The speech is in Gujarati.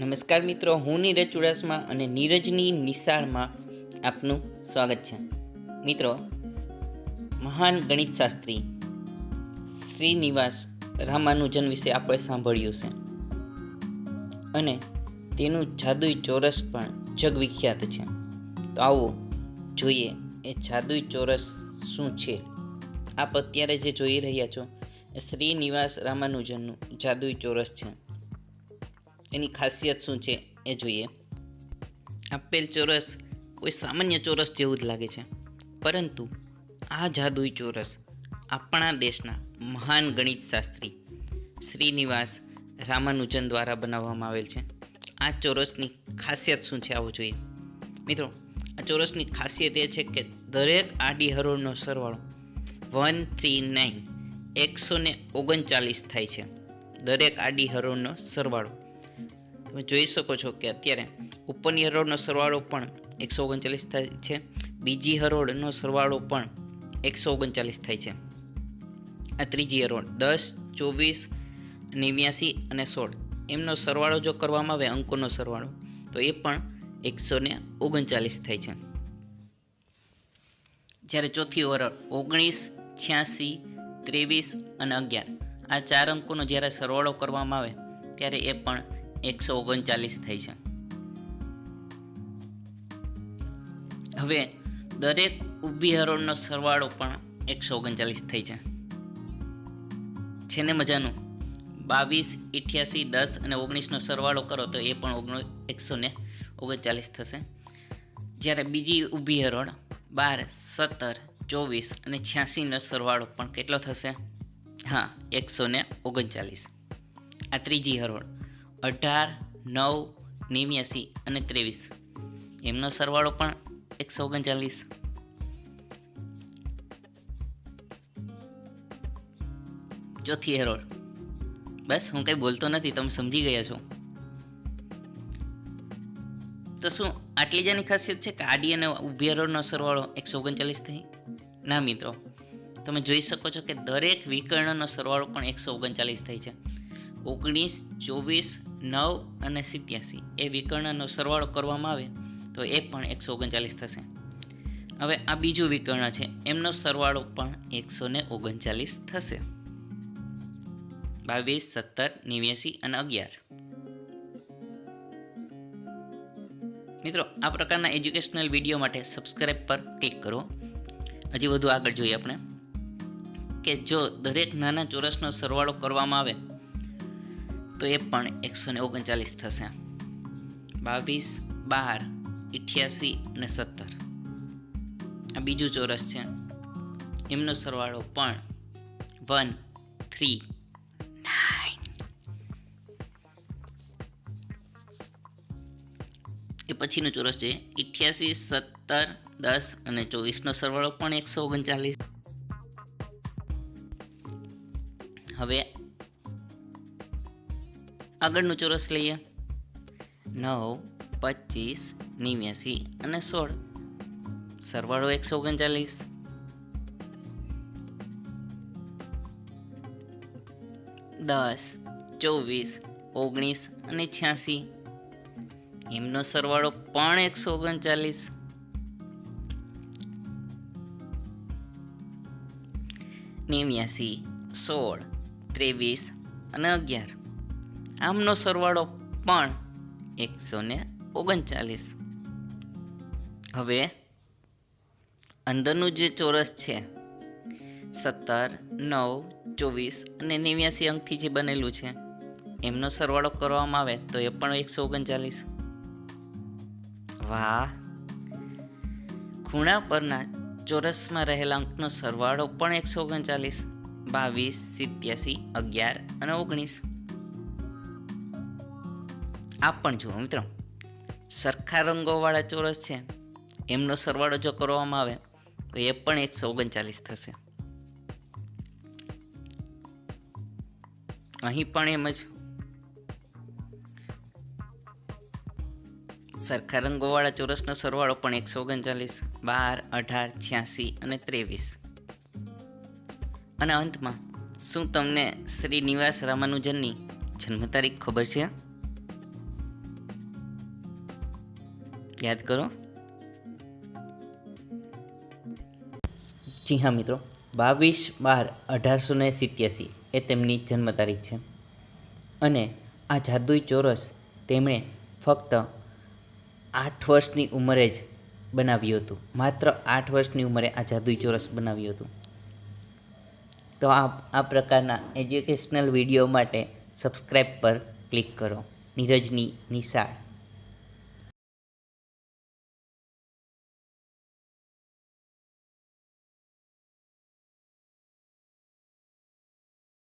નમસ્કાર મિત્રો, હું નીરજ ચુડાસમા અને નીરજની નિશાળમાં આપનું સ્વાગત છે. મિત્રો, મહાન ગણિત શાસ્ત્રી શ્રીનિવાસ રામાનુજન વિશે આપણે સાંભળ્યું છે. અને તેનું જાદુઈ ચોરસ પણ જગવિખ્યાત છે. તો આવો જોઈએ એ જાદુઈ ચોરસ શું છે? આપ અત્યારે જે જોઈ રહ્યા છો, એ શ્રીનિવાસ રામાનુજનનું જાદુઈ ચોરસ છે. એની ખાસિયત શું છે એ જોઈએ. આપેલ ચોરસ કોઈ સામાન્ય ચોરસ જેવું જ લાગે છે. પરંતુ આ જાદુઈ ચોરસ આપણા દેશના મહાન ગણિત શાસ્ત્રી શ્રીનિવાસ રામાનુજન દ્વારા બનાવવામાં આવેલ છે. આ ચોરસની ખાસિયત શું છે આવું જોઈએ. મિત્રો, આ ચોરસની ખાસિયત એ છે કે દરેક આડી હરોળનો સરવાળો વન થ્રી નાઇન એકસો ઓગણચાલીસ થાય છે. દરેક આડી હરોળનો સરવાળો તમે જોઈ શકો છો કે અત્યારે ઉપરની હરોળનો સરવાળો પણ એકસો ઓગણચાલીસ થાય છે. બીજી હરોળનો સરવાળો પણ એકસો ઓગણચાલીસ થાય છે. આ ત્રીજી હરોળ દસ, ચોવીસ, નેવ્યાસી અને સોળ. એમનો સરવાળો જો કરવામાં આવે, અંકોનો સરવાળો, તો એ પણ એકસો ને ઓગણચાલીસ થાય છે. જ્યારે ચોથી હરોળ ઓગણીસ, છ્યાસી, ત્રેવીસ અને અગિયાર. આ ચાર અંકોનો જ્યારે સરવાળો કરવામાં આવે, ત્યારે એ પણ એકસો ઓગણચાલીસ થઈ છે. હવે દરેક ઊભી હરોળનો સરવાળો પણ એકસો ઓગણચાલીસ થઈ છે. છે ને મજાનું. બાવીસ અઠ્યાસી દસ અને ઓગણીસનો સરવાળો કરો તો એ પણ ઓગણ, એકસો ને ઓગણચાલીસ થશે. જ્યારે બીજી ઊભી હરોળ બાર, સત્તર, ચોવીસ અને છ્યાસીનો સરવાળો પણ કેટલો થશે? હા, એકસો ઓગણચાલીસ. આ ત્રીજી હરોળ. અઢાર, નવ, નેવ્યાસી અને ત્રેવીસ. એમનો સરવાળો પણ એકસો ઓગણચાલીસ. ચોથી હેરોળ બસ, હું કંઈ બોલતો નથી, તમે સમજી ગયા છો. તો શું, આટલી જ એની ખાસિયત છે કે આડી અને ઊભી હરોળનો સરવાળો એકસો ઓગણચાલીસ થઈ? ના મિત્રો, તમે જોઈ શકો છો કે દરેક વિકર્ણનો સરવાળો પણ એકસો ઓગણચાલીસ થાય છે. ઓગણીસ, ચોવીસ, નવ અને સિત્યાસી. એ વિકર્ણનો સરવાળો કરવામાં આવે તો એ પણ એકસો ઓગણચાલીસ થશે. હવે આ બીજું વિકર્ણ છે, એમનો સરવાળો પણ એકસો ને ઓગણચાલીસ થશે. બાવીસ, સત્તર, નેવ્યાસી અને અગિયાર. મિત્રો, આ પ્રકારના એજ્યુકેશનલ વીડિયો માટે સબસ્ક્રાઈબ પર ક્લિક કરો. હજી વધુ આગળ જોઈએ આપણે કે જો દરેક નાના ચોરસનો સરવાળો કરવામાં આવે તો એ પણ એકસો ને ઓગણચાલીસ થશે. બાવીસ, બાર અઠ્યાસી અને સત્તર. આ બીજું ચોરસ છે. એમનો સરવાળો પણ વન, થ્રી, નાઇન. એ પછીનું ચોરસ છે. અઠ્યાસી સત્તર, દસ અને ચોવીસનો સરવાળો પણ એકસો ઓગણચાલીસ. હવે આગળનું ચોરસ લઈએ. નવ, પચીસ, નેવ્યાસી અને સોળ. સરવાળો એકસો ઓગણચાલીસ. દસ, ચોવીસ, ઓગણીસ અને છ્યાસી. એમનો સરવાળો પણ એકસો ઓગણચાલીસ. નેવ્યાસી, સોળ, ત્રેવીસ અને અગિયાર. આમનો સરવાળો પણ એકસો ને ઓગણચાલીસ. હવે અંદરનું જે ચોરસ છે, સત્તર, નવ, ચોવીસ અને નેવ્યાસી અંકથી જે બનેલું છે, એમનો સરવાળો કરવામાં આવે તો એ પણ એકસો ઓગણચાલીસ. વાહ! ખૂણા પરના ચોરસમાં રહેલા અંકનો સરવાળો પણ એકસો ઓગણચાલીસ. બાવીસ, સિત્યાસી, અગિયાર અને ઓગણીસ. આ પણ જુઓ મિત્રો. સરખા રંગોવાળા ચોરસ છે. એમનો સરવાળો જો કરવામાં આવે, તો એ પણ એકસો ઓગણચાલીસ થશે. અહીં પણ એમ જ. સરખા રંગોવાળા ચોરસનો સરવાળો પણ એકસો ઓગણચાલીસ, બાર, અઢાર, છ્યાસી અને ત્રેવીસ. અને અંતમાં, શું તમને શ્રી નિવાસ રામાનુજનની જન્મ તારીખ ખબર છે? યાદ કરો. જી હા, મિત્રો. બાવીસ બાર અઢારસો ને સિત્યાસી એ તેમની જન્મ તારીખ છે. અને આ જાદુઈ ચોરસ તેમણે ફક્ત આઠ વર્ષની ઉંમરે જ બનાવ્યું હતું. માત્ર આઠ વર્ષની ઉંમરે આ જાદુઈ ચોરસ બનાવ્યું હતું. તો આ આ પ્રકારના એજ્યુકેશનલ વીડિયો માટે સબસ્ક્રાઈબ પર ક્લિક કરો. નીરજની નિશાળ.